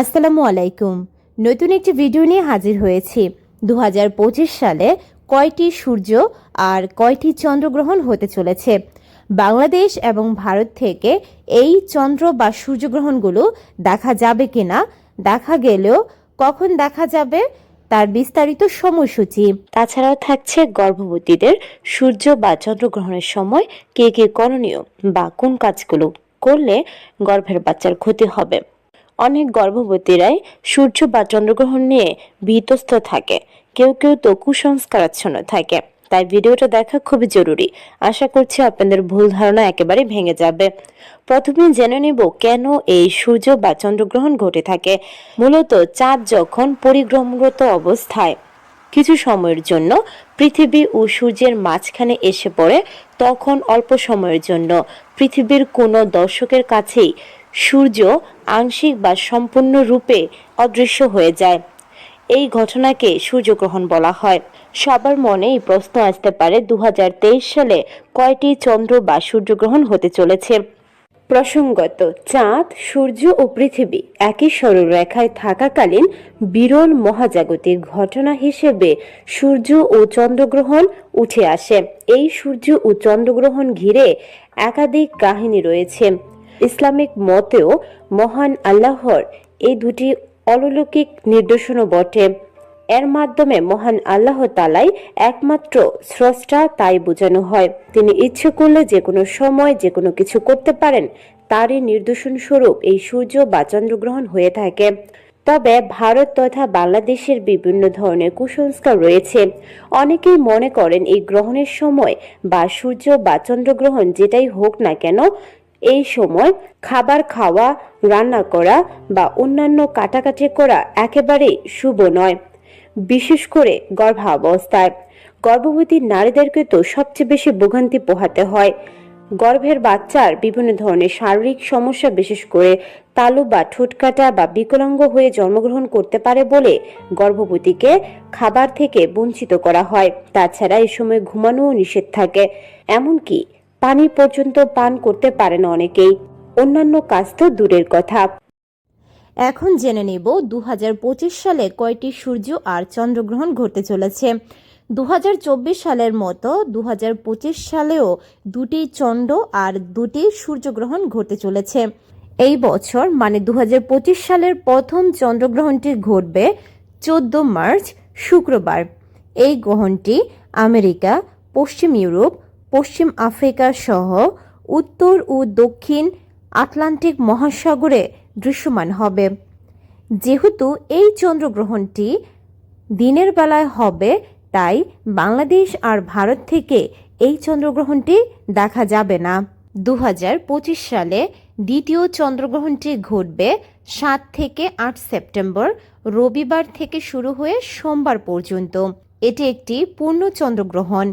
আসসালামু আলাইকুম। নতুন একটি ভিডিও নিয়ে হাজির হয়েছি। দু হাজার পঁচিশ সালে কয়টি সূর্য আর কয়টি চন্দ্রগ্রহণ হতে চলেছে? বাংলাদেশ এবং ভারত থেকে এই চন্দ্র বা সূর্যগ্রহণগুলো দেখা যাবে কিনা, দেখা গেলেও কখন দেখা যাবে তার বিস্তারিত সময়সূচি। তাছাড়াও থাকছে গর্ভবতীদের সূর্য বা চন্দ্রগ্রহণের সময় কে কে করণীয় বা কোন কাজগুলো করলে গর্ভের বাচ্চার ক্ষতি হবে। অনেক গর্ভবতীরাই সূর্য বা চন্দ্রগ্রহণ নিয়ে ভীতস্ত থাকে। কেউ কেউ তো কুসংস্কারাচ্ছন্ন থাকে। তাই ভিডিওটা দেখা খুবই জরুরি। আশা করছি আপনাদের ভুল ধারণা একেবারে ভেঙে যাবে। প্রথমে জেনে নেব কেন এই সূর্য বা চন্দ্রগ্রহণ ঘটে থাকে। মূলত চাঁদ যখন পরিক্রমরত অবস্থায় কিছু সময়ের জন্য পৃথিবী ও সূর্যের মাঝখানে এসে পড়ে, তখন অল্প সময়ের জন্য পৃথিবীর কোনো দর্শকের কাছেই সূর্য আংশিক বা সম্পূর্ণ রূপে অদৃশ্য হয়ে যায়। এই ঘটনাকে সূর্যগ্রহণ বলা হয়। সবার মনে এই প্রশ্ন আসতে পারে দু হাজার তেইশ সালে কয়টি চন্দ্র বা সূর্যগ্রহণ হতে চলেছে? প্রসঙ্গত, চাঁদ, সূর্য ও পৃথিবী একই সরলরেখায় থাকাকালীন বিরল মহাজাগতিক ঘটনা হিসেবে সূর্য ও চন্দ্রগ্রহণ উঠে আসে। এই সূর্য ও চন্দ্রগ্রহণ ঘিরে একাধিক কাহিনী রয়েছে। ইসলামিক মতেও মহান আল্লাহর এই দুটি অলৌকিক নির্দেশনও বটে। এর মাধ্যমে মহান আল্লাহ তালাই একমাত্র স্রষ্টা তাই বোঝানো হয়। তিনি ইচ্ছে করলে যে কোনো সময় যে কোনো কিছু করতে পারেন, তারই নির্দেশন স্বরূপ এই সূর্য বা চন্দ্রগ্রহণ হয়ে থাকে। তবে ভারত তথা বাংলাদেশের বিভিন্ন ধরনের কুসংস্কার রয়েছে। অনেকেই মনে করেন এই গ্রহণের সময় বা সূর্য বা চন্দ্রগ্রহণ যেটাই হোক না কেন এই সময় খাবার খাওয়া, রান্না করা বা অন্যান্য কাটাকাটি করা একেবারেই শুভ নয়, বিশেষ করে গর্ভাবস্থায়। গর্ভবতী নারীদেরকে তো সবচেয়ে বেশি ভোগান্তি পোহাতে হয়। গর্ভের বাচ্চার বিভিন্ন ধরনের শারীরিক সমস্যা, বিশেষ করে তালু বা ঠোঁটকাটা বা বিকলাঙ্গ হয়ে জন্মগ্রহণ করতে পারে বলে গর্ভবতীকে খাবার থেকে বঞ্চিত করা হয়। তাছাড়া এই সময় ঘুমানোও নিষেধ থাকে। এমনকি পানি পর্যন্ত পান করতে পারে না অনেকেই। অন্যান্য কাজ তো দূরের কথা। এখন জেনে নেব দু হাজার পঁচিশ সালে কয়টি সূর্য আর চন্দ্রগ্রহণ ঘটতে চলেছে। দু হাজার চব্বিশ সালের মতো দু হাজার পঁচিশ সালেও দুটি চন্দ্র আর দুটি সূর্যগ্রহণ ঘটতে চলেছে। এই বছর মানে দু হাজার পঁচিশ সালের প্রথম চন্দ্রগ্রহণটি ঘটবে চোদ্দ মার্চ, শুক্রবার। এই গ্রহণটি আমেরিকা, পশ্চিম ইউরোপ পশ্চিম আফ্রিকা সহ উত্তর ও দক্ষিণ আটলান্টিক মহাসাগরে দৃশ্যমান হবে। যেহেতু এই চন্দ্রগ্রহণটি দিনের বেলায় হবে, তাই বাংলাদেশ আর ভারত থেকে এই চন্দ্রগ্রহণটি দেখা যাবে না। দু হাজার পঁচিশ সালে দ্বিতীয় চন্দ্রগ্রহণটি ঘটবে সাত থেকে আট সেপ্টেম্বর, রবিবার থেকে শুরু হয়ে সোমবার পর্যন্ত। এটি একটি পূর্ণ চন্দ্রগ্রহণ।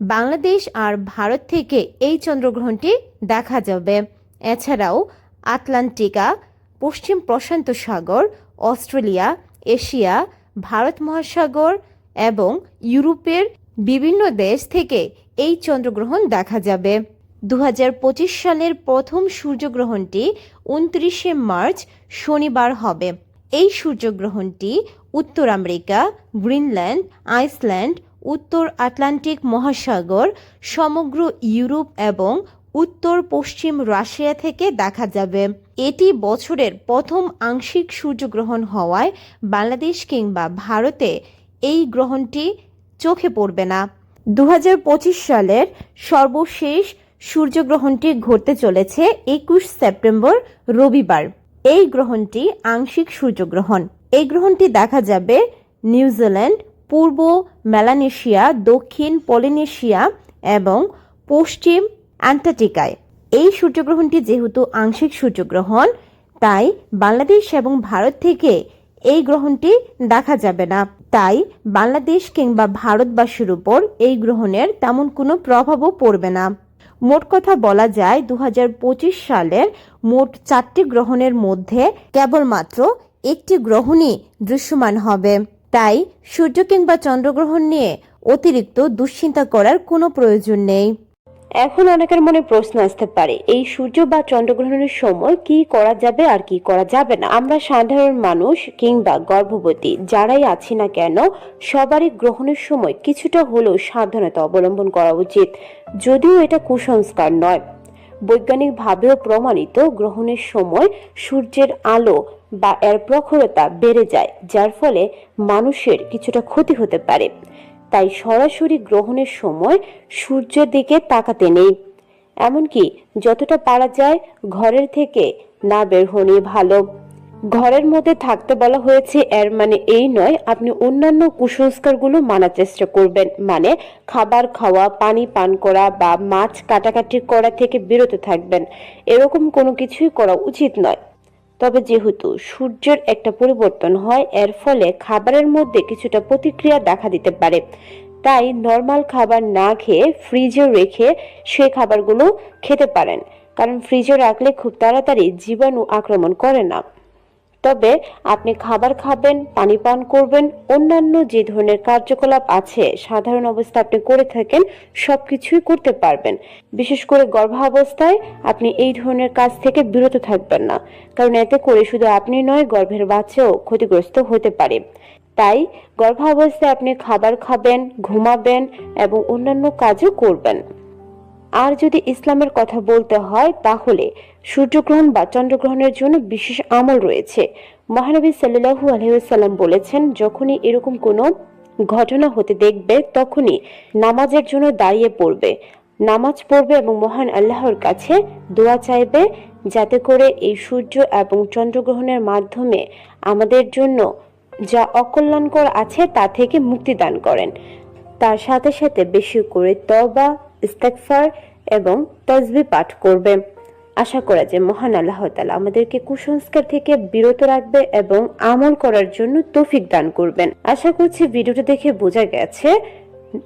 বাংলাদেশ আর ভারত থেকে এই চন্দ্রগ্রহণটি দেখা যাবে। এছাড়াও আটলান্টিকা, পশ্চিম প্রশান্ত সাগর, অস্ট্রেলিয়া, এশিয়া, ভারত মহাসাগর এবং ইউরোপের বিভিন্ন দেশ থেকে এই চন্দ্রগ্রহণ দেখা যাবে। দু হাজার পঁচিশ সালের প্রথম সূর্যগ্রহণটি উনত্রিশে মার্চ শনিবার হবে। এই সূর্যগ্রহণটি উত্তর আমেরিকা, গ্রিনল্যান্ড, আইসল্যান্ড উত্তর আটলান্টিক মহাসাগর, সমগ্র ইউরোপ এবং উত্তর পশ্চিম রাশিয়া থেকে দেখা যাবে। এটি বছরের প্রথম আংশিক সূর্যগ্রহণ হওয়ায় বাংলাদেশ কিংবা ভারতে এই গ্রহণটি চোখে পড়বে না। দু হাজার পঁচিশ সালের সর্বশেষ সূর্যগ্রহণটি ঘটতে চলেছে একুশ সেপ্টেম্বর রবিবার। এই গ্রহণটি আংশিক সূর্যগ্রহণ। এই গ্রহণটি দেখা যাবে নিউজিল্যান্ড পূর্ব মেলানেশিয়া, দক্ষিণ পলিনেশিয়া এবং পশ্চিম অ্যান্টার্কটিকায় এই সূর্যগ্রহণটি যেহেতু আংশিক সূর্যগ্রহণ, তাই বাংলাদেশ এবং ভারত থেকে এই গ্রহণটি দেখা যাবে না। তাই বাংলাদেশ কিংবা ভারতবাসীর উপর এই গ্রহণের তেমন কোনো প্রভাবও পড়বে না। মোট কথা বলা যায় দু হাজার পঁচিশ সালের মোট চারটি গ্রহণের মধ্যে কেবলমাত্র একটি গ্রহণই দৃশ্যমান হবে। তাই সূর্য কিংবা চন্দ্রগ্রহণ নিয়ে অতিরিক্ত দুশ্চিন্তা করার কোনো প্রয়োজন নেই। এখন অনেকের মনে প্রশ্ন আসতে পারে, এই সূর্য বা চন্দ্রগ্রহণের সময় কি করা যাবে আর কি করা যাবে না? আমরা সাধারণ মানুষ কিংবা গর্ভবতী, যারাই আছি না কেন, সবারই গ্রহণের সময় কিছুটা হলেও সাবধানতা অবলম্বন করা উচিত। যদিও এটা কুসংস্কার নয়। বৈজ্ঞানিকভাবেও প্রমাণিত গ্রহণের সময় সূর্যের আলো বা এর প্রখরতা বেড়ে যায়, যার ফলে মানুষের কিছুটা ক্ষতি হতে পারে। তাই সরাসরি গ্রহণের সময় সূর্যের দিকে তাকাতে নেই। এমনকি যতটা পারা যায়, ঘরের থেকে না বের হনি ভালো। ঘরের মধ্যে থাকতে বলা হয়েছে এর মানে এই নয়, আপনি অন্যান্য কুসংস্কারগুলো মানার চেষ্টা করবেন। মানে খাবার খাওয়া, পানি পান করা বা মাছ কাটাকাটি করা থেকে বিরত থাকবেন। এরকম কোনো কিছুই করা উচিত নয়। তবে যেহেতু সূর্যের একটা পরিবর্তন হয়, এর ফলে খাবারের মধ্যে কিছুটা প্রতিক্রিয়া দেখা দিতে পারে। তাই নর্মাল খাবার না খেয়ে ফ্রিজে রেখে সেই খাবারগুলো খেতে পারেন। কারণ ফ্রিজে রাখলে খুব তাড়াতাড়ি জীবাণু আক্রমণ করে না। তবে আপনি খাবার খাবেন, পানি পান করবেন, অন্যান্য যে ধরনের কার্যকলাপ আছে, সাধারণ অবস্থা আপনি করে থাকেন, সবকিছুই করতে পারবেন। বিশেষ করে গর্ভাবস্থায় আপনি এই ধরনের কাজ থেকে বিরত থাকবেন না, কারণ এতে করে শুধু আপনি নয়, গর্ভের বাচ্চাও ক্ষতিগ্রস্ত হতে পারে। তাই গর্ভাবস্থায় আপনি খাবার খাবেন, ঘুমাবেন এবং অন্যান্য কাজও করবেন। আর যদি ইসলামের কথা বলতে হয়, তাহলে সূর্যগ্রহণ বা চন্দ্রগ্রহণের জন্য বিশেষ আমল রয়েছে। মহানবী সাল্লাহু আলহিসাল্লাম বলেছেন, যখনই এরকম কোনো ঘটনা হতে দেখবে, তখনই নামাজের জন্য দাঁড়িয়ে পড়বে। নামাজ পড়বে এবং মহান আল্লাহর কাছে দোয়া চাইবে, যাতে করে এই সূর্য এবং চন্দ্রগ্রহণের মাধ্যমে আমাদের জন্য যা অকল্যাণকর আছে, তা থেকে মুক্তি দান করেন। তার সাথে সাথে বেশি করে তবা ইস্তেকফার এবং তসবি পাঠ করবে। আশা করা যে মহান আল্লাহ তালা আমাদেরকে কুসংস্কার থেকে বিরত রাখবে এবং আমল করার জন্য তৌফিক দান করবেন। আশা করছি ভিডিওটা দেখে বোঝা গেছে,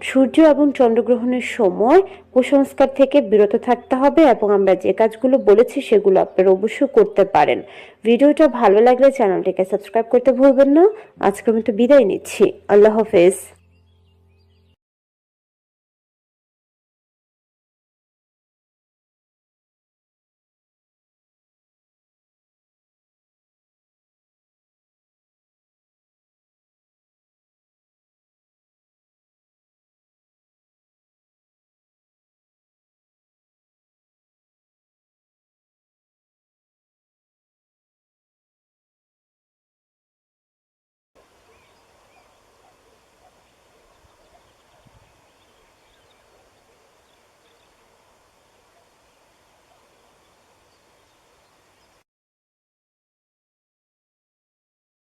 সূর্য এবং চন্দ্রগ্রহণের সময় কুসংস্কার থেকে বিরত থাকতে হবে এবং আমরা যে কাজগুলো বলেছি সেগুলো আপনারা অবশ্যই করতে পারেন। ভিডিওটা ভালো লাগলে চ্যানেলটিকে সাবস্ক্রাইব করতে ভুলবেন না। আজকের মতো বিদায় নিচ্ছি। আল্লাহ হাফেজ।